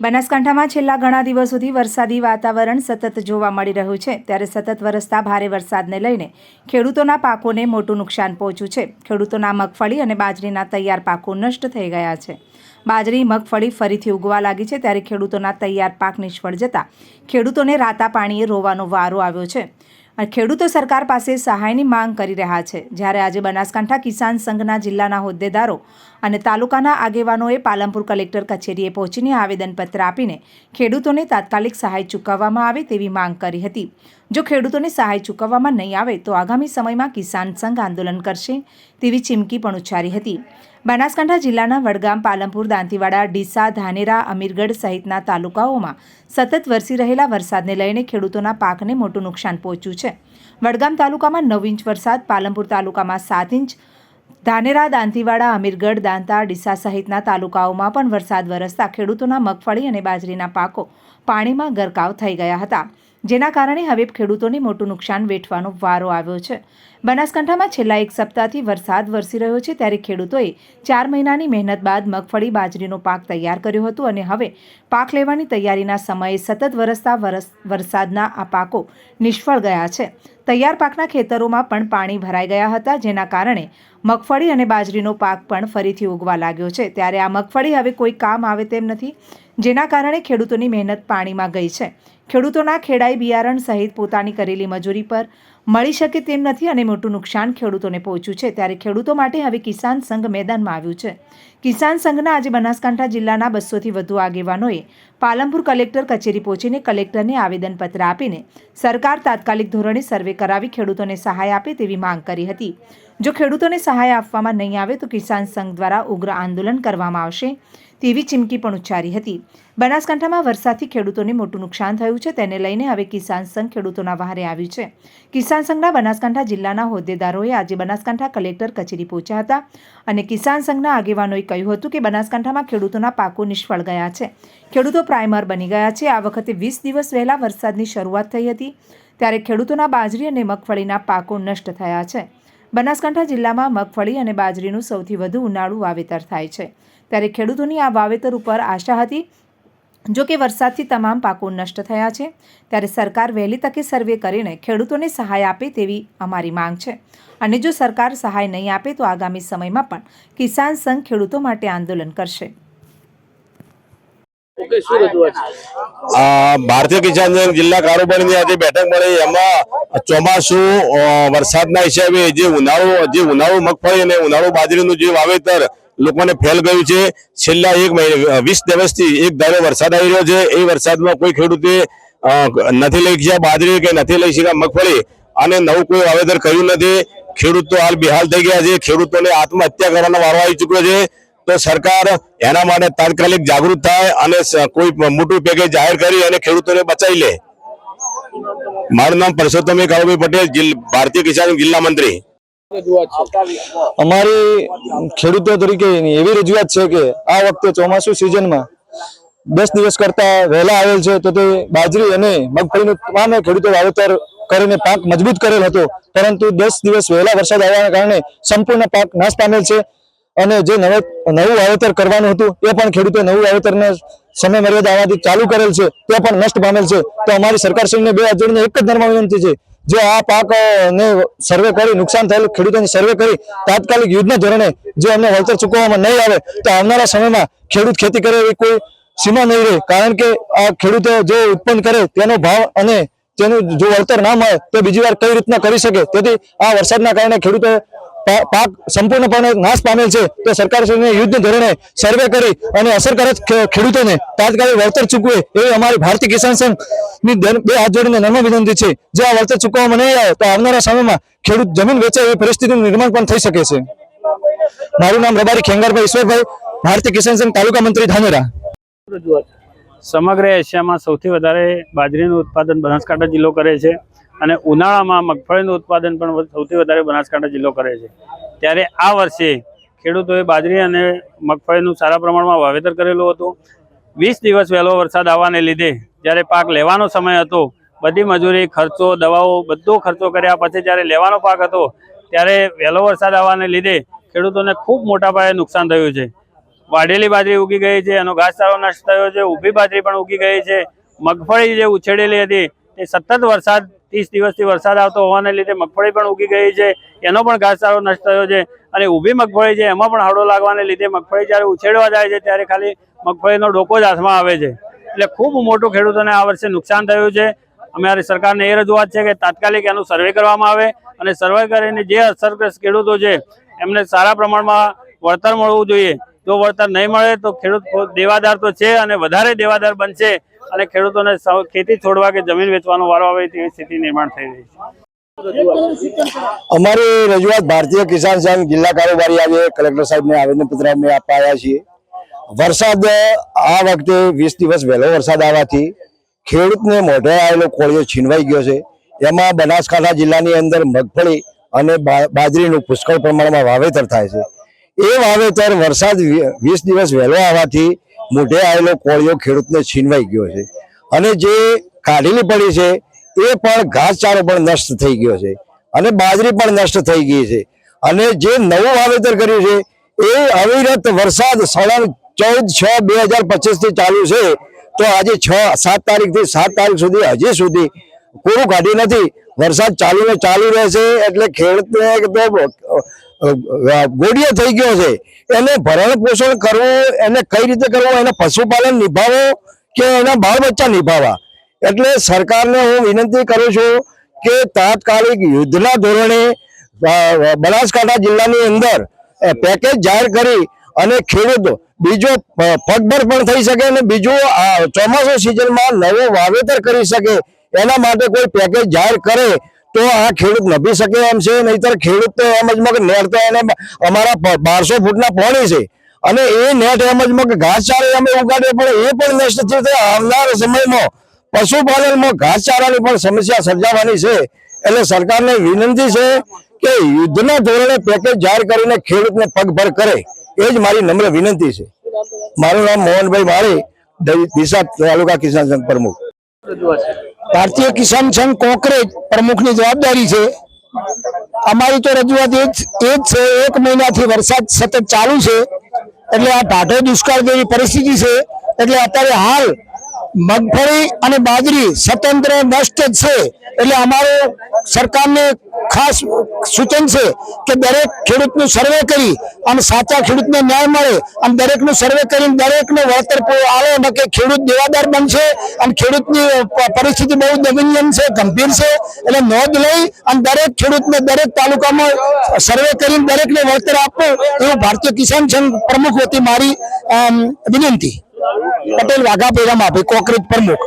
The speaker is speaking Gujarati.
બનાસકાંઠામાં છેલ્લા ઘણા દિવસોથી વરસાદી વાતાવરણ સતત જોવા મળી રહ્યું છે. ત્યારે સતત વરસતા ભારે વરસાદને લઈને ખેડૂતોના પાકોને મોટું નુકસાન પહોંચ્યું છે. ખેડૂતોના મગફળી અને બાજરીના તૈયાર પાકો નષ્ટ થઈ ગયા છે. બાજરી, મગફળી ફરીથી ઉગવા લાગી છે ત્યારે ખેડૂતોના તૈયાર પાક નિષ્ફળ જતા ખેડૂતોને રાતા પાણીએ રોવાનો વારો આવ્યો છે. અને ખેડૂતો સરકાર પાસે સહાયની માંગ કરી રહ્યા છે. જ્યારે આજે બનાસકાંઠા કિસાન સંઘના જિલ્લાના હોદ્દેદારો અને તાલુકાના આગેવાનોએ પાલનપુર કલેક્ટર કચેરીએ પહોંચીને આવેદનપત્ર આપીને ખેડૂતોને તાત્કાલિક સહાય ચૂકવવામાં આવે તેવી માંગ કરી હતી. જો ખેડૂતોને સહાય ચૂકવવામાં નહીં આવે તો આગામી સમયમાં કિસાન સંઘ આંદોલન કરશે તેવી ચીમકી પણ ઉચ્ચારી હતી. બનાસકાંઠા જિલ્લાના વડગામ, પાલનપુર, દાંતીવાડા, ડીસા, ધાનેરા, અમીરગઢ સહિતના તાલુકાઓમાં સતત વરસી રહેલા વરસાદને લઈને ખેડૂતોના પાકને મોટું નુકસાન પહોંચ્યું છે. વડગામ તાલુકામાં નવ ઇંચ વરસાદ, પાલનપુર તાલુકામાં સાત ઇંચ, ધાનેરા, દાંતીવાડા, અમીરગઢ, દાંતા, ડીસા સહિતના તાલુકાઓમાં પણ વરસાદ વરસતા ખેડૂતોના મગફળી અને બાજરીના પાકો પાણીમાં ગરકાવ થઈ ગયા હતા. જેના કારણે હવે ખેડૂતોને મોટું નુકસાન વેઠવાનો વારો આવ્યો છે. બનાસકાંઠામાં છેલ્લા એક સપ્તાહથી વરસાદ વરસી રહ્યો છે ત્યારે ખેડૂતોએ ચાર મહિનાની મહેનત બાદ મગફળી બાજરીનો પાક તૈયાર કર્યો હતો અને હવે પાક લેવાની તૈયારીના સમયે સતત વરસતા વરસ વરસાદના આ પાકો નિષ્ફળ ગયા છે. તૈયાર પાકના ખેતરોમાં પણ પાણી ભરાઈ ગયા હતા, જેના કારણે મગફળી અને બાજરીનો પાક પણ ફરીથી ઉગવા લાગ્યો છે. ત્યારે આ મગફળી હવે કોઈ કામ આવે તેમ નથી, જેના કારણે ખેડૂતોની મહેનત પાણીમાં ગઈ છે. ખેડૂતોના ખેડાઈ બિયારણ સહિત પોતાની કરેલી મજૂરી પર મળી શકે તેમ નથી અને મોટું નુકસાન ખેડૂતોને પહોંચ્યું છે. ત્યારે ખેડૂતો માટે હવે કિસાન સંઘ મેદાનમાં આવ્યું છે. કિસાન સંઘના આજે બનાસકાંઠા જિલ્લાના બસોથી વધુ આગેવાનોએ પાલનપુર કલેક્ટર કચેરી પહોંચીને કલેક્ટરને આવેદનપત્ર આપીને સરકાર તાત્કાલિક ધોરણે સર્વે કરાવી ખેડૂતોને સહાય આપે તેવી માંગ કરી હતી. જો ખેડૂતોને સહાય આપવામાં નહીં આવે તો કિસાન સંઘ દ્વારા ઉગ્ર આંદોલન કરવામાં આવશે. તેવી ચીમકી પણ ઉચ્ચારી હતી. બનાસકાંઠામાં વરસાદથી ખેડૂતોને મોટું નુકસાન થયું છે. તેને લઈને હવે કિસાન સંઘ ખેડૂતોના વહારે આવ્યું છે. કિસાન સંઘના બનાસકાંઠા જિલ્લાના હોદ્દેદારોએ આજે બનાસકાંઠા કલેક્ટર કચેરી પહોંચ્યા હતા અને કિસાન સંઘના આગેવાનોએ કહ્યું હતું કે બનાસકાંઠામાં ખેડૂતોના પાકો નિષ્ફળ ગયા છે. ખેડૂતો પ્રાઇમર બની ગયા છે. આ વખતે વીસ દિવસ વહેલા વરસાદની શરૂઆત થઈ હતી. ત્યારે ખેડૂતોના બાજરી અને મગફળીના પાકો નષ્ટ થયા છે. બનાસકાંઠા જિલ્લામાં મગફળી અને બાજરીનું સૌથી વધુ ઉનાળુ વાવેતર થાય છે. ત્યારે ખેડૂતોની આ વાવેતર ઉપર આશા હતી. જો કે વરસાદથી તમામ પાકો નષ્ટ થયા છે. ત્યારે સરકાર વહેલી તકે સર્વે કરીને ખેડૂતોને સહાય આપે તેવી અમારી માંગ છે. અને જો સરકાર સહાય નહીં આપે તો આગામી સમયમાં પણ કિસાન સંઘ ખેડૂતો માટે આંદોલન કરશે. ભારતીય કિસાન સંઘ જિલ્લા કારોબારીની આજે બેઠક મળી. એમાં ચોમાસું વરસાદના હિસાબે જે ઉનાળો જે ઉનાળો મગફળી અને ઉનાળો બાજરીનું જે વાવેતર લોકોને ફેલ ગયું છે. છેલ્લા એક મહિને, વીસ દિવસથી એક ધારો વરસાદ આવી રહ્યો છે. એ વરસાદમાં કોઈ ખેડૂતે નથી લઈ ગયા બાજરી કે નથી લઈ શક્યા મગફળી. અને નવું કોઈ વાવેતર કર્યું નથી. ખેડૂતો હાલ બેહાલ થઈ ગયા છે. ખેડૂતોને આત્મહત્યા કરવાનો વારો આવી ચૂક્યો છે. તો સરકાર એના માટે તાત્કાલિક જાગૃત થાય અને કોઈ મોટું પેકેજ જાહેર કરી અને ખેડૂતોને બચાવી લે. મારું નામ પરસોત્તમ કાળુભાઈ પટેલ ભારતીય કિસાન જિલ્લા મંત્રી. અમારી ખેડૂતો તરીકે એવી રજૂઆત છે કે આ વખતે ચોમાસુ સિઝનમાં દસ દિવસ કરતા વહેલા આવેલ છે, તો તે બાજરી અને મગફળીનું તમામ ખેડૂતો વાવેતર કરીને પાક મજબૂત કરેલ હતો. પરંતુ દસ દિવસ વહેલા વરસાદ આવવાના કારણે સંપૂર્ણ પાક નાશ પામેલ છે અને જે નવે, નવું વાવેતર કરવાનું હતું, એ પણ ખેડૂતો નવું વાવેતરને સમય મર્યાદા આવવાથી ચાલુ કરેલ છે, તે પણ નષ્ટ પામેલ છે. તો અમારી સરકારશ્રીને બે હાથ એક જ ધર્મ વિનંતી છે જે આ પાક ને સર્વે કરી, નુકસાન થયેલું ખેડૂતોની સર્વે કરી, તાત્કાલિક યુદ્ધના ધોરણે જે અમને વળતર ચૂકવવામાં નહીં આવે, તો આવનારા સમયમાં ખેડૂત ખેતી કરે એવી કોઈ સીમા નહીં રહે. કારણ કે આ ખેડૂતો જે ઉત્પન્ન કરે તેનો ભાવ અને તેનું જો વળતર ના મળે, તો બીજી વાર કઈ રીતના કરી શકે? તેથી આ વરસાદના કારણે ખેડૂતો પાક સંપૂર્ણપણે નાશ પામેલ છે, તો સરકાર યુદ્ધ ધોરણે સર્વે કરી અને અસરકારક ખેડૂતોને તાત્કાલિક વળતર ચૂકવે એવી અમારી ભારતીય કિસાન સંઘની બે હાથ જોડીને નમ્ર વિનંતી છે. જો આ વળતર ચૂકવવામાં નહીં આવે તો આવનારા સમયમાં ખેડૂત જમીન વેચે એવી પરિસ્થિતિનું નિર્માણ પણ થઈ શકે છે. મારું નામ રબારી ખેંગારભાઈ ઈશ્વરભાઈ, ભારતીય કિસાન સંઘ તાલુકા મંત્રી ધાનેરા. સમગ્ર એશિયામાં સૌથી વધારે બાજરીનું ઉત્પાદન બનાસકાંઠા જિલ્લો કરે છે. અને ઉનાળામાં મગફળીનું ઉત્પાદન પણ સૌથી વધારે બનાસકાંઠા જિલ્લો કરે છે. ત્યારે આ વર્ષે ખેડૂતોએ બાજરી અને મગફળીનું સારા પ્રમાણમાં વાવેતર કરેલું હતું. વીસ દિવસ વહેલો વરસાદ આવવાને લીધે જ્યારે પાક લેવાનો સમય હતો, બધી મજૂરી, ખર્ચો, દવાઓ, બધો ખર્ચો કર્યા પછી જ્યારે લેવાનો પાક હતો, ત્યારે વહેલો વરસાદ આવવાને લીધે ખેડૂતોને ખૂબ મોટા પાયે નુકસાન થયું છે. વાઢેલી બાજરી ઉગી ગઈ છે, એનો ઘાસચારો નષ્ટ થયો છે, ઊભી બાજરી પણ ઉગી ગઈ છે. મગફળી જે ઉછેડેલી હતી તે સતત વરસાદ, ત્રીસ દિવસથી વરસાદ આવતો હોવાને લીધે મગફળી પણ ઉગી ગઈ છે, એનો પણ ઘાસચારો નષ્ટ થયો છે અને ઊભી મગફળી છે, એમાં પણ હાડો લાગવાને લીધે મગફળી જ્યારે ઉછેડવા જાય છે, ત્યારે ખાલી મગફળીનો ડોકો જ હાથમાં આવે છે. એટલે ખૂબ મોટું ખેડૂતોને આ વર્ષે નુકસાન થયું છે. અમારી સરકારને એ રજૂઆત છે કે તાત્કાલિક એનું સર્વે કરવામાં આવે અને સર્વે કરીને જે અસરગ્રસ્ત ખેડૂતો છે, એમને સારા પ્રમાણમાં વળતર મળવું જોઈએ. જો વળતર નહીં મળે તો ખેડૂત દેવાદાર તો છે અને વધારે દેવાદાર બનશે અને ખેડૂતોને ખેતી છોડવા કે જમીન વેચવાનો વારો આવે તેવી સ્થિતિ નિર્માણ થઈ રહી છે. અમારી રજૂઆત ભારતીય કિસાન સંઘ જિલ્લા કારોબારી આજે કલેક્ટર સાહેબને આવેદનપત્ર અમે આપવા આવ્યા છીએ. વરસાદ આ વખતે વીસ દિવસ વહેલો વરસાદ આવવાથી ખેડૂતને મોઢે આવેલો કોળિયો છીનવાઈ ગયો છે. એમાં બનાસકાંઠા જિલ્લાની અંદર મગફળી અને બાજરીનું પુષ્કળ પ્રમાણમાં વાવેતર થાય છે. એ વાવેતર વરસાદ વીસ દિવસ વહેલો આવવાથી મોઢે આવેલો કોળિયો ખેડૂતને છીનવાઈ ગયો છે. અને જે કાઢેલી પડી છે, એ પણ ઘાસચારો પણ નષ્ટ થઈ ગયો છે. અને બાજરી પણ નષ્ટ થઈ ગઈ છે. અને જે નવું વાવેતર કર્યું છે, એ અવિરત વરસાદ સળંગ ચૌદ છ બે હજાર પચીસથી ચાલુ છે. તો આજે છ, સાત તારીખથી સાત તારીખ સુધી, હજી સુધી કોરું કાઢ્યું નથી. વરસાદ ચાલુ ને ચાલુ રહેશે એટલે ખેડૂતને ગોળીઓ થઈ ગયો છે. એને ભરણ પોષણ કરવું, એને કઈ રીતે કરવું, એને પશુપાલન નિભાવવું કે એના બાળ બચ્ચા નિભાવવા એટલે સરકારને હું વિનંતી કરું છું કે તાત્કાલિક યુદ્ધના ધોરણે બનાસકાંઠા જિલ્લાની અંદર પેકેજ જાહેર કરી અને ખેડૂતો બીજો પગભર પણ થઈ શકે અને બીજું ચોમાસું સિઝનમાં નવું વાવેતર કરી શકે. એના માટે કોઈ પેકેજ જાહેર કરે તો આ ખેડૂત નભી શકે એમ છે, નહીતર ખેડૂત તો એમ જ મગ એને અમારા બારસો ફૂટના પોણી છે. અને એ નેટ એમ જ મગ ઘાસચારો અમે ઉગાડીએ, પણ એ પણ નષ્ટ થયું તો આવનાર સમયમાં પશુપાલનમાં ઘાસચારાની પણ સમસ્યા સર્જાવાની છે. એટલે સરકારને વિનંતી છે કે યુદ્ધના ધોરણે પેકેજ જાહેર કરીને ખેડૂતને પગભર કરે. એ જ મારી નમ્ર વિનંતી છે. મારું નામ મોહનભાઈ માળી દિશા તાલુકા કિસાન સંઘ પ્રમુખ. ભારતીય કિસાન સંઘ કોંકરેજ પ્રમુખની જવાબદારી છે. અમારી તો રજૂઆત એ જ છે, એક મહિનાથી વરસાદ સતત ચાલુ છે. એટલે આ ઢાઢો દુષ્કાળ જેવી પરિસ્થિતિ છે. એટલે અત્યારે હાલ મગફળી અને બાજરી સ્વતંત્ર નષ્ટ જ છે. એટલે અમારું સરકારને ખાસ સૂચન છે કે દરેક ખેડૂતનું સર્વે કરી અને સાચા ખેડૂતને ન્યાય મળે અને દરેકનું સર્વે કરીને દરેકને વળતર આવે અને કે ખેડૂત દેવાદાર બનશે અને ખેડૂતની પરિસ્થિતિ બહુ દયનીય છે, ગંભીર છે. એટલે નોંધ લઈ અને દરેક ખેડૂતને દરેક તાલુકામાં સર્વે કરીને દરેકને વળતર આપવું એવું ભારતીય કિસાન સંઘ પ્રમુખ વતી મારી વિનંતી. પટેલ વાઘા પેરામાં કોકરેજ પ્રમુખ.